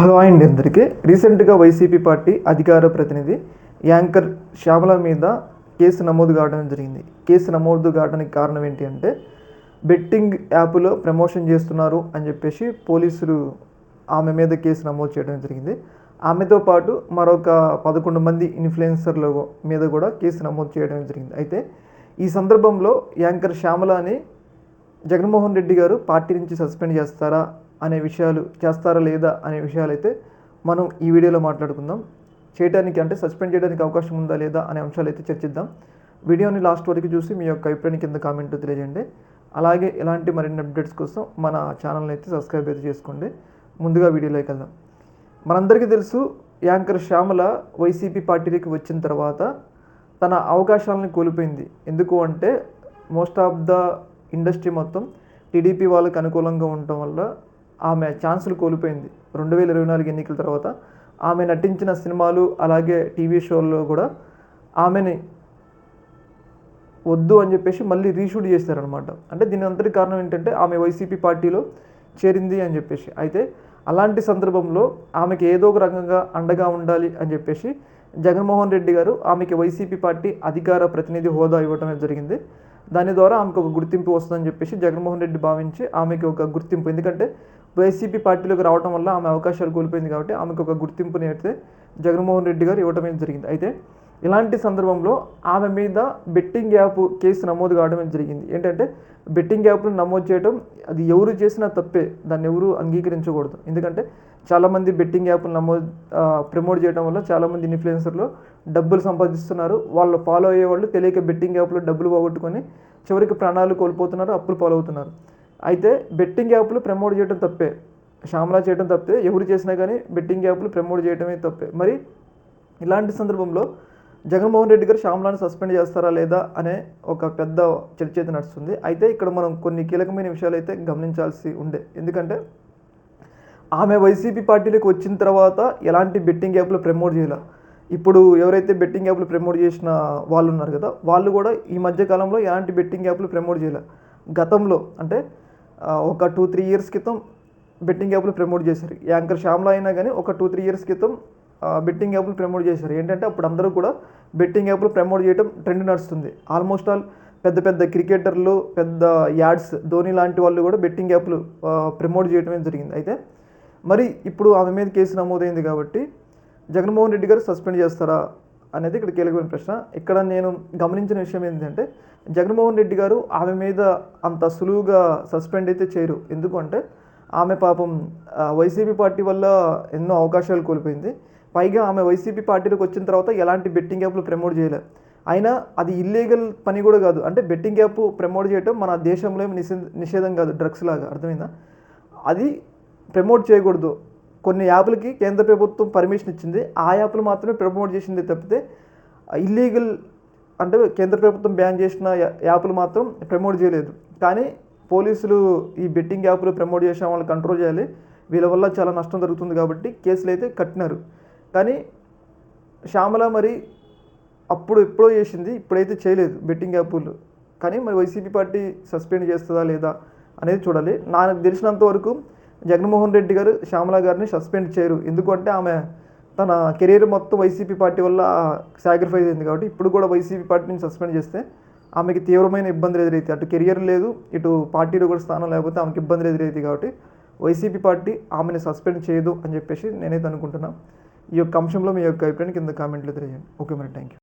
Hello అండి అందరికీ. రీసెంట్గా వైసీపీ పార్టీ అధికార ప్రతినిధి యాంకర్ శ్యామల మీద కేసు నమోదు కావడం జరిగింది. కేసు నమోదు కావడానికి కారణం ఏంటి అంటే బెట్టింగ్ యాప్లో ప్రమోషన్ చేస్తున్నారు అని చెప్పేసి పోలీసులు ఆమె మీద కేసు నమోదు చేయడం జరిగింది. ఆమెతో పాటు మరొక పదకొండు మంది ఇన్ఫ్లుయెన్సర్ల మీద కూడా కేసు నమోదు చేయడం జరిగింది. అయితే ఈ సందర్భంలో యాంకర్ శ్యామలని జగన్మోహన్ రెడ్డి గారు పార్టీ నుంచి సస్పెండ్ చేస్తారా అనే విషయాలు చేస్తారా లేదా అనే విషయాలు అయితే మనం ఈ వీడియోలో మాట్లాడుకుందాం. చేయడానికి అంటే సస్పెండ్ చేయడానికి అవకాశం ఉందా లేదా అనే అంశాలు అయితే చర్చిద్దాం. వీడియోని లాస్ట్ వరకు చూసి మీ యొక్క అభిప్రాయం కింద కామెంట్ తెలియజేయండి. అలాగే ఇలాంటి మరిన్ని అప్డేట్స్ కోసం మన ఛానల్ని అయితే సబ్స్క్రైబ్ అయితే చేసుకోండి. ముందుగా వీడియోలోకి వెళ్దాం. మనందరికీ తెలుసు యాంకర్ శ్యామల వైసీపీ పార్టీలోకి వచ్చిన తర్వాత తన అవకాశాలను కోల్పోయింది. ఎందుకు అంటే మోస్ట్ ఆఫ్ ద ఇండస్ట్రీ మొత్తం టీడీపీ వాళ్ళకి అనుకూలంగా ఉండటం వల్ల ఆమె ఛాన్సులు కోల్పోయింది. రెండు వేల ఇరవై నాలుగు ఎన్నికల తర్వాత ఆమె నటించిన సినిమాలు అలాగే టీవీ షోల్లో కూడా ఆమెని వద్దు అని చెప్పేసి మళ్ళీ రీషూట్ చేశారనమాట అంటే దీని అంతటి కారణం ఏంటంటే ఆమె వైసీపీ పార్టీలో చేరింది అని చెప్పేసి. అయితే అలాంటి సందర్భంలో ఆమెకి ఏదో ఒక రకంగా అండగా ఉండాలి అని చెప్పేసి జగన్మోహన్ రెడ్డి గారు ఆమెకి వైసీపీ పార్టీ అధికార ప్రతినిధి హోదా ఇవ్వడం జరిగింది. దాని ద్వారా ఆమెకు ఒక గుర్తింపు వస్తుందని చెప్పేసి జగన్మోహన్ రెడ్డి భావించి ఆమెకి ఒక గుర్తింపు. ఎందుకంటే వైసీపీ పార్టీలోకి రావడం వల్ల ఆమె అవకాశాలు కోల్పోయింది కాబట్టి ఆమెకు ఒక గుర్తింపుని అయితే జగన్మోహన్ రెడ్డి గారు ఇవ్వడం అనేది జరిగింది. అయితే ఇలాంటి సందర్భంలో ఆమె మీద బెట్టింగ్ యాప్ కేసు నమోదు కావడం జరిగింది. ఏంటంటే బెట్టింగ్ యాప్ను నమోదు చేయడం అది ఎవరు చేసినా తప్పే. దాన్ని ఎవరు అంగీకరించకూడదు. ఎందుకంటే చాలామంది బెట్టింగ్ యాప్లు నమోదు ప్రమోట్ చేయడం వల్ల చాలామంది ఇన్ఫ్లుయెన్సర్లు డబ్బులు సంపాదిస్తున్నారు. వాళ్ళు ఫాలో అయ్యే వాళ్ళు తెలియక బెట్టింగ్ యాప్లో డబ్బులు పోగొట్టుకొని చివరికి ప్రాణాలు కోల్పోతున్నారు అప్పులు పాలవుతున్నారు. అయితే బెట్టింగ్ యాప్లు ప్రమోట్ చేయడం తప్పే. శ్యామలా చేయడం తప్పే. ఎవరు చేసినా కానీ బెట్టింగ్ యాప్లు ప్రమోట్ చేయడమే తప్పే. మరి ఇలాంటి సందర్భంలో జగన్మోహన్ రెడ్డి గారు శ్యామలాని సస్పెండ్ చేస్తారా లేదా అనే ఒక పెద్ద చర్చ అయితే నడుస్తుంది. అయితే ఇక్కడ మనం కొన్ని కీలకమైన విషయాలు అయితే గమనించాల్సి ఉండే. ఎందుకంటే ఆమె వైసీపీ పార్టీలోకి వచ్చిన తర్వాత ఎలాంటి బెట్టింగ్ యాప్లు ప్రమోట్ చేయాల. ఇప్పుడు ఎవరైతే బెట్టింగ్ యాప్లు ప్రమోట్ చేసిన వాళ్ళు ఉన్నారు కదా వాళ్ళు కూడా ఈ మధ్య కాలంలో ఎలాంటి బెట్టింగ్ యాప్లు ప్రమోట్ చేయాల. గతంలో అంటే ఒక టూ త్రీ ఇయర్స్ క్రితం బెట్టింగ్ యాప్లు ప్రమోట్ చేశారు. యాంకర్ శ్యామ్లా అయినా కానీ ఒక టూ త్రీ ఇయర్స్ క్రితం బెట్టింగ్ యాప్లు ప్రమోట్ చేశారు. ఏంటంటే అప్పుడు అందరూ కూడా బెట్టింగ్ యాప్లు ప్రమోట్ చేయడం ట్రెండ్ నడుస్తుంది. ఆల్మోస్ట్ ఆల్ పెద్ద పెద్ద క్రికెటర్లు పెద్ద యాడ్స్ ధోని లాంటి వాళ్ళు కూడా బెట్టింగ్ యాప్లు ప్రమోట్ చేయడమే జరిగింది. అయితే మరి ఇప్పుడు ఆమె మీద కేసు నమోదైంది కాబట్టి జగన్మోహన్ రెడ్డి గారు సస్పెండ్ చేస్తారా అనేది ఇక్కడ కీలకమైన ప్రశ్న. ఇక్కడ నేను గమనించిన విషయం ఏంటంటే జగన్మోహన్ రెడ్డి గారు ఆమె మీద అంత సులువుగా సస్పెండ్ అయితే చేయరు. ఎందుకంటే ఆమె పాపం వైసీపీ పార్టీ వల్ల ఎన్నో అవకాశాలు కోల్పోయింది. పైగా ఆమె వైసీపీ పార్టీలోకి వచ్చిన తర్వాత ఎలాంటి బెట్టింగ్ యాప్లు ప్రమోట్ చేయలేదు అయినా అది ఇల్లీగల్ పని కూడా కాదు. అంటే బెట్టింగ్ యాప్ ప్రమోట్ చేయటం మన దేశంలో నిషేధం కాదు. డ్రగ్స్ లాగా. అర్థమైందా? అది ప్రమోట్ చేయకూడదు. కొన్ని యాప్లకి కేంద్ర ప్రభుత్వం పర్మిషన్ ఇచ్చింది. ఆ యాప్లు మాత్రమే ప్రమోట్ చేసింది తప్పితే ఇల్లీగల్ అంటే కేంద్ర ప్రభుత్వం బ్యాన్ చేసిన యాప్లు మాత్రం ప్రమోట్ చేయలేదు. కానీ పోలీసులు ఈ బెట్టింగ్ యాప్లు ప్రమోట్ చేసిన వాళ్ళని కంట్రోల్ చేయాలి. వీళ్ళ వల్ల చాలా నష్టం జరుగుతుంది కాబట్టి కేసులు అయితే కట్టినారు. కానీ శ్యామల మరి అప్పుడు ఎప్పుడో చేసింది ఇప్పుడైతే చేయలేదు బెట్టింగ్ యాప్లు. కానీ మరి వైసీపీ పార్టీ సస్పెండ్ చేస్తుందా లేదా అనేది చూడాలి. నాకు తెలిసినంత వరకు జగన్మోహన్ రెడ్డి గారు శ్యామల గారిని సస్పెండ్ చేయరు. ఎందుకంటే ఆమె తన కెరీర్ మొత్తం వైసీపీ పార్టీ వల్ల సాక్రిఫైస్ అయింది కాబట్టి ఇప్పుడు కూడా వైసీపీ పార్టీని సస్పెండ్ చేస్తే ఆమెకి తీవ్రమైన ఇబ్బందులు ఎదురైతాయి. అటు కెరియర్ లేదు ఇటు పార్టీలో కూడా స్థానం లేకపోతే ఆమెకి ఇబ్బందులు ఎదురైతాయి కాబట్టి వైసీపీ పార్టీ ఆమెను సస్పెండ్ చేయదు అని చెప్పేసి నేనైతే అనుకుంటున్నాను ఈ యొక్క అంశంలో మీ యొక్క అభిప్రాయాన్ని కింద కామెంట్లు తెలియజేయండి. ఓకే మరి థ్యాంక్ యూ.